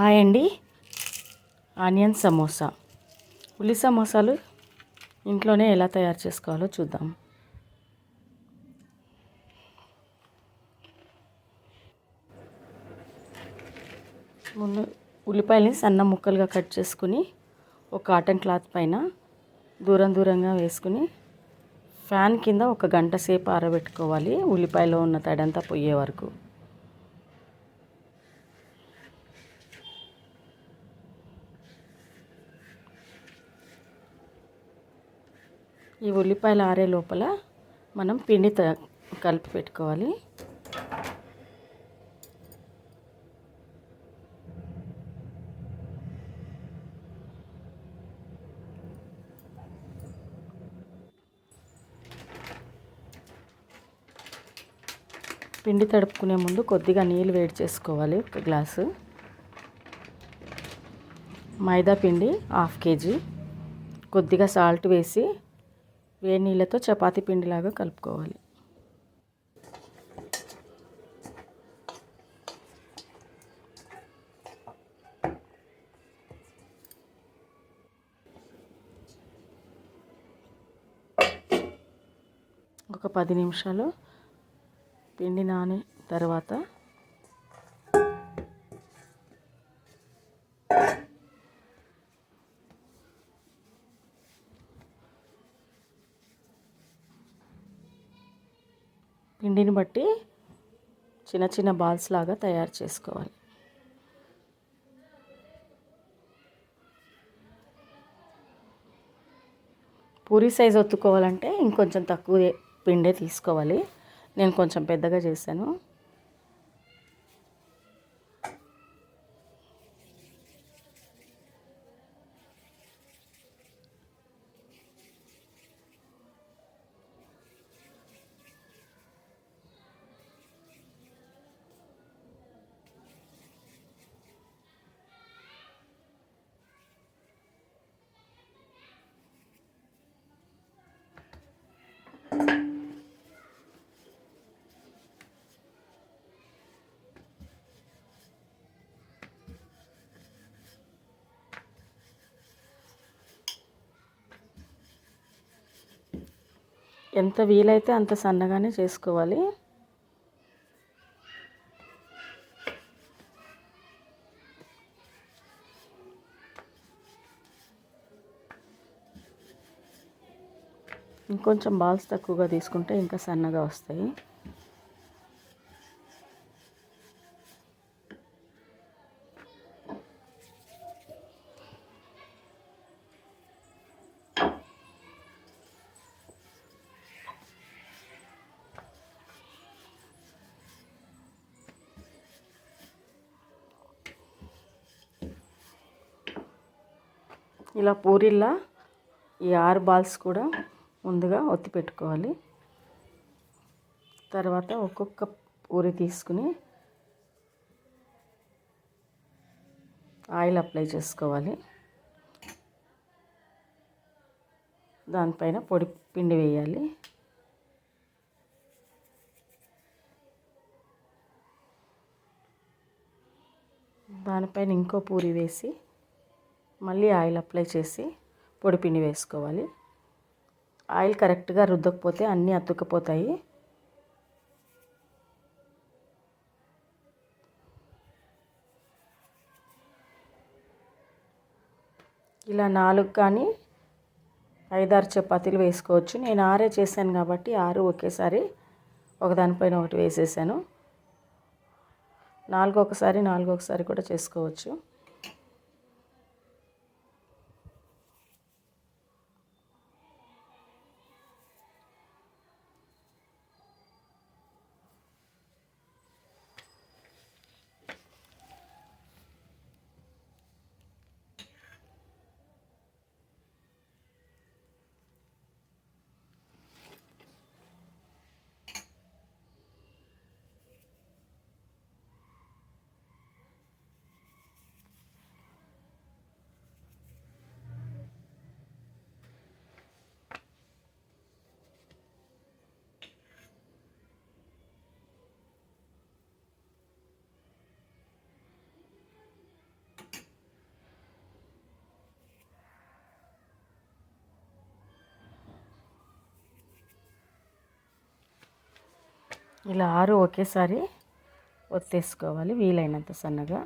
Hi అండి. Onion samosa. ఉల్లి సమోసాలు ఇంట్లోనే ఎలా తయారు చేసుకోవాలో చూద్దాం. ముందు ఉల్లిపాయలని సన్న ముక్కలుగా కట్ చేసుకుని ఒక కాటన్ క్లాత్ పైన దూరం దూరంగా వేసుకుని ఫ్యాన్ కింద ఒక గంట సేపు ఆరబెట్టుకోవాలి. ఉల్లిపాయలో ఉన్న తడంతా పోయే వరకు. ఈ ఉల్లిపాయలు ఆరే లోపల మనం పిండి త కలిపి పెట్టుకోవాలి. పిండి తడుపుకునే ముందు కొద్దిగా నీళ్ళు వేడి చేసుకోవాలి ఒక గ్లాసు. మైదా పిండి హాఫ్ కేజీ. కొద్దిగా సాల్ట్ వేసి వేడి నీళ్ళతో చపాతీ పిండిలాగా కలుపుకోవాలి. ఒక పది నిమిషాలు పిండి నాని తర్వాత పిండిని బట్టి చిన్న చిన్న బాల్స్ లాగా తయారు చేసుకోవాలి. పూరి సైజ్ ఒత్తుకోవాలంటే ఇంకొంచెం తక్కువ పిండే తీసుకోవాలి. నేను కొంచెం పెద్దగా చేశాను. ఎంత వీలైతే అంత సన్నగానే చేసుకోవాలి. ఇంకొంచెం బాల్స్ తక్కువగా తీసుకుంటే ఇంకా సన్నగా వస్తాయి. ఇలా పూరిల్లా ఈ ఆరు బాల్స్ కూడా ముందుగా ఒత్తి పెట్టుకోవాలి. తర్వాత ఒక్కొక్క పూరి తీసుకుని ఆయిల్ అప్లై చేసుకోవాలి. దానిపైన పొడి పిండి వేయాలి. దానిపైన ఇంకో పూరి వేసి మళ్ళీ ఆయిల్ అప్లై చేసి పొడిపిండి వేసుకోవాలి. ఆయిల్ కరెక్ట్గా రుద్దకపోతే అన్నీ అతుక్కుపోతాయి. ఇలా నాలుగు కానీ ఐదారు చపాతీలు వేసుకోవచ్చు. నేను ఆరే చేశాను కాబట్టి ఆరు ఒకేసారి ఒకదానిపైన ఒకటి వేసేసాను. నాలుగు ఒకసారి నాలుగు ఒకసారి కూడా చేసుకోవచ్చు. ఇలా ఆరు ఒకేసారి ఒత్తేసుకోవాలి వీలైనంత సన్నగా.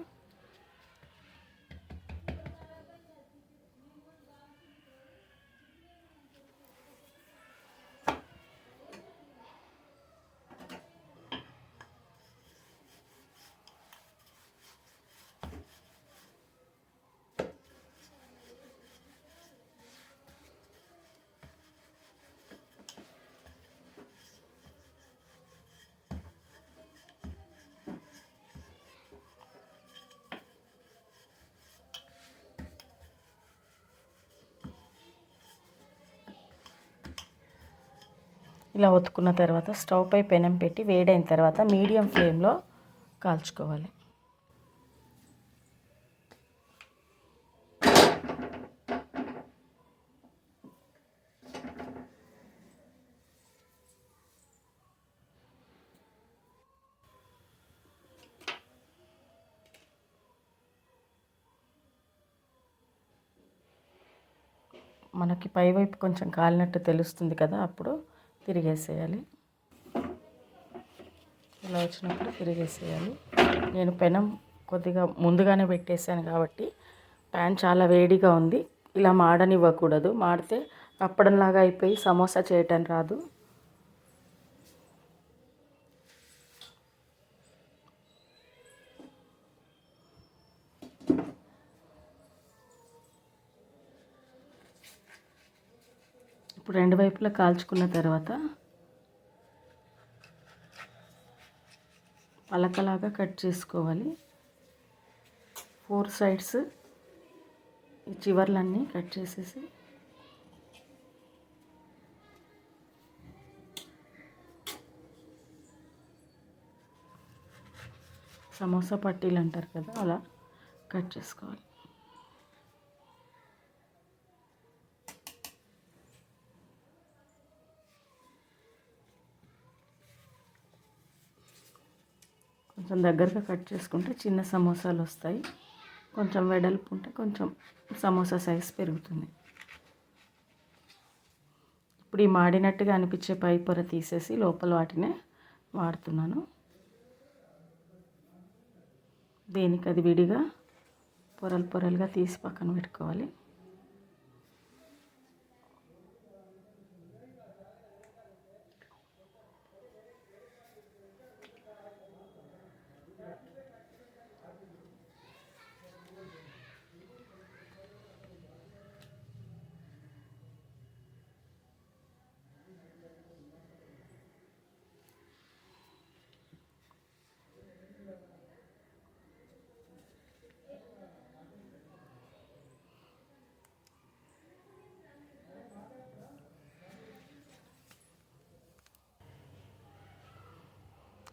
ఇలా ఒత్తుకున్న తర్వాత స్టవ్ పై పెనం పెట్టి వేడైన తర్వాత మీడియం ఫ్లేమ్లో కాల్చుకోవాలి. మనకి పైవైపు కొంచెం కాలినట్టు తెలుస్తుంది కదా అప్పుడు తిరిగేసేయాలి. ఇలా వచ్చినప్పుడు తిరిగేసేయాలి. నేను పెనం కొద్దిగా ముందుగానే పెట్టేశాను కాబట్టి ప్యాన్ చాలా వేడిగా ఉంది. ఇలా మాడనివ్వకూడదు. మాడితే అప్పడంలాగా అయిపోయి సమోసా చేయటం రాదు. ఇప్పుడు రెండు వైపులా కాల్చుకున్న తర్వాత పలకలాగా కట్ చేసుకోవాలి. ఫోర్ సైడ్స్ ఈ చివర్లన్నీ కట్ చేసేసి సమోసా పట్టీలు అంటారు కదా అలా కట్ చేసుకోవాలి. కొంచెం దగ్గరగా కట్ చేసుకుంటే చిన్న సమోసాలు వస్తాయి. కొంచెం వెడల్పు ఉంటే కొంచెం సమోసా సైజ్ పెరుగుతుంది. ఇప్పుడు ఈ మాడినట్టుగా అనిపించే పై పొర తీసేసి లోపల వాటినే వాడుతున్నాను. దేనికి అది విడిగా పొరలు పొరలుగా తీసి పక్కన పెట్టుకోవాలి.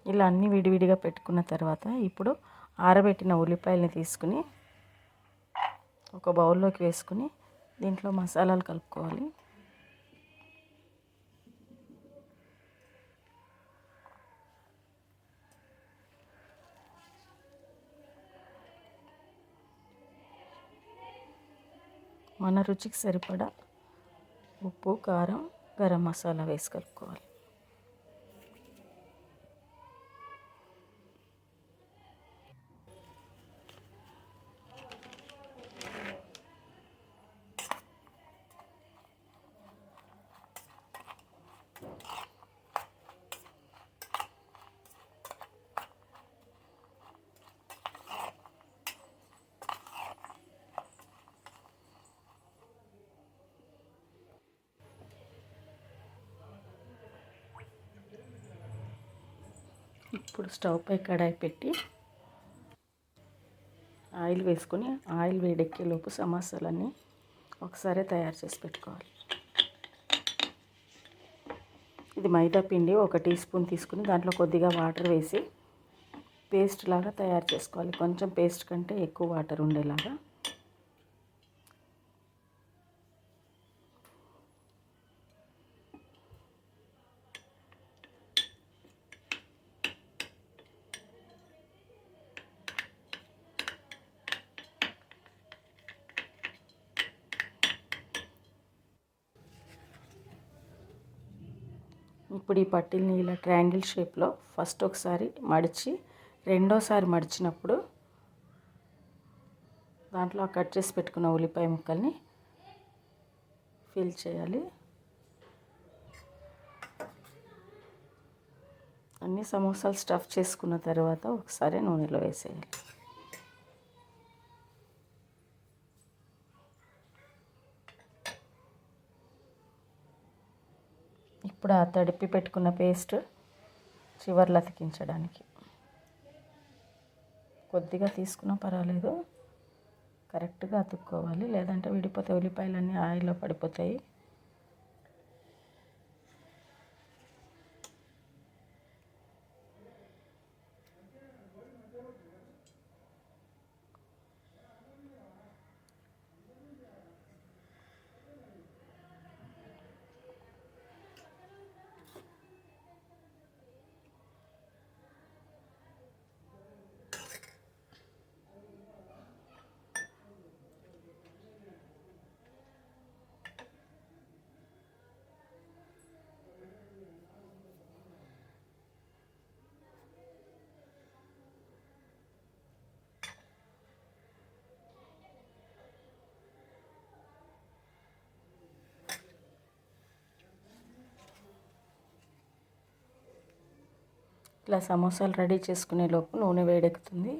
ఇలా అన్నీ విడివిడిగా పెట్టుకున్న తర్వాత ఇప్పుడు ఆరబెట్టిన ఉల్లిపాయలని తీసుకుని ఒక బౌల్లోకి వేసుకుని దీంట్లో మసాలాలు కలుపుకోవాలి. మన రుచికి సరిపడా ఉప్పు కారం గరం మసాలా వేసి కలుపుకోవాలి. ఇప్పుడు స్టవ్ పై కడాయి పెట్టి ఆయిల్ వేసుకొని ఆయిల్ వేడెక్కేలోపు సమోసాలన్నీ ఒకసారి తయారు చేసి పెట్టుకోవాలి. ఇది మైదా పిండి ఒక టీ స్పూన్ తీసుకుని దాంట్లో కొద్దిగా వాటర్ వేసి పేస్ట్ లాగా తయారు చేసుకోవాలి. కొంచెం పేస్ట్ కంటే ఎక్కువ వాటర్ ఉండేలాగా. ఇప్పుడు ఈ పట్టీల్ని ఇలా ట్రయాంగిల్ షేప్లో ఫస్ట్ ఒకసారి మడిచి రెండోసారి మడిచినప్పుడు దాంట్లో కట్ చేసి పెట్టుకున్న ఉల్లిపాయ ముక్కల్ని ఫిల్ చేయాలి. అన్ని సమోసాలు స్టఫ్ చేసుకున్న తర్వాత ఒకసారి నూనెలో వేసేయాలి. ఇప్పుడు ఆ తడిపి పెట్టుకున్న పేస్ట్ చివర్లు అతికించడానికి. కొద్దిగా తీసుకున్నా పర్వాలేదు. కరెక్ట్గా అతుక్కోవాలి. లేదంటే విడిపోతే ఉల్లిపాయలన్నీ ఆయిల్లో పడిపోతాయి. ఇట్లా సమోసాలు రెడీ చేసుకునే లోపు నూనె వేడెక్కుతుంది.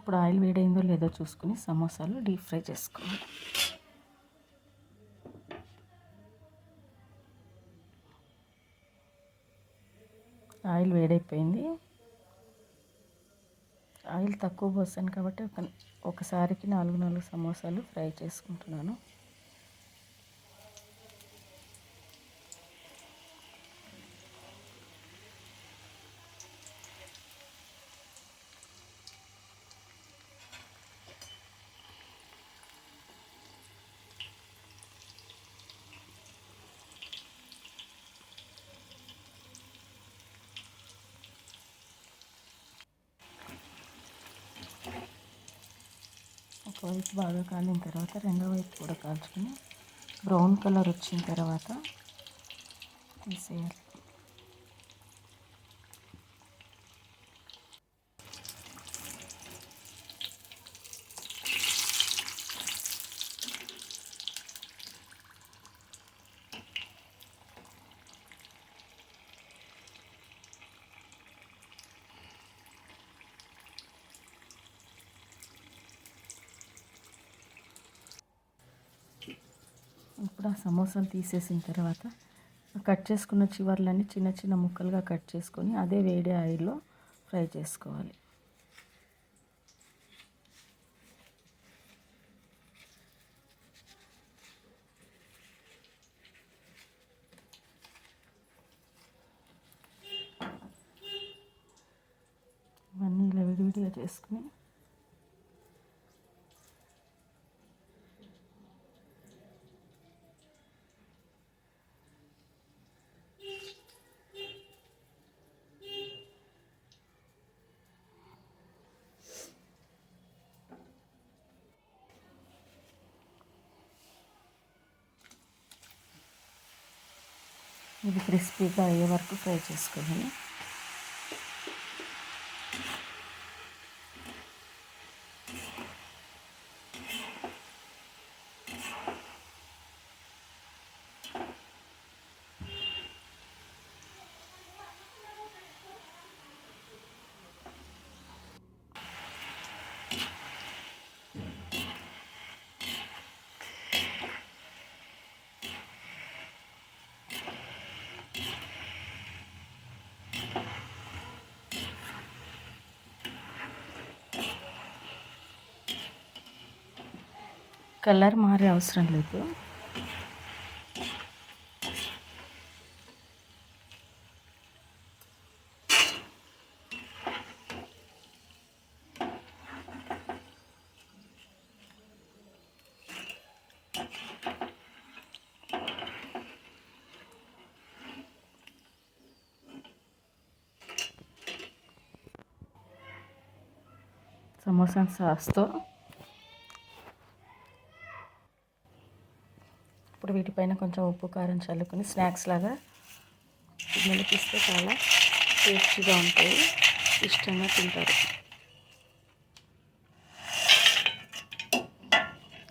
ఇప్పుడు ఆయిల్ వేడైందో లేదో చూసుకుని సమోసాలు డీప్ ఫ్రై చేసుకోవాలి ఆయిల్ వేడైపోయింది. ఆయిల్ తక్కువ పోసాను కాబట్టి ఒక ఒకసారికి నాలుగు నాలుగు సమోసాలు ఫ్రై చేసుకుంటున్నాను. వైపు బాగా కాలిన తర్వాత రెండో వైపు కూడా కాల్చుకొని బ్రౌన్ కలర్ వచ్చిన తర్వాత తీసేయాలి. ఇప్పుడు ఆ సమోసాలు తీసేసిన తర్వాత కట్ చేసుకున్న చివర్లన్నీ చిన్న చిన్న ముక్కలుగా కట్ చేసుకొని అదే వేడి ఆయిల్లో ఫ్రై చేసుకోవాలి. ఇవన్నీ ఇలా విడివిడిగా చేసుకుని ఇది క్రిస్పీగా అయ్యే వరకు ఫ్రై చేసుకోవాలి కలర్ మారే అవసరం లేదు సమోసా సాస్తో ఇప్పుడు వీటిపైన కొంచెం ఉప్పు కారం చల్లుకొని స్నాక్స్ లాగా పిల్లలకి చాలా టేస్టీగా ఉంటాయి. ఇష్టంగా తింటారు.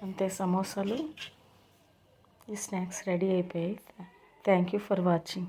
అంతే సమోసాలు. ఈ స్నాక్స్ రెడీ అయిపోయాయి. Thank you for watching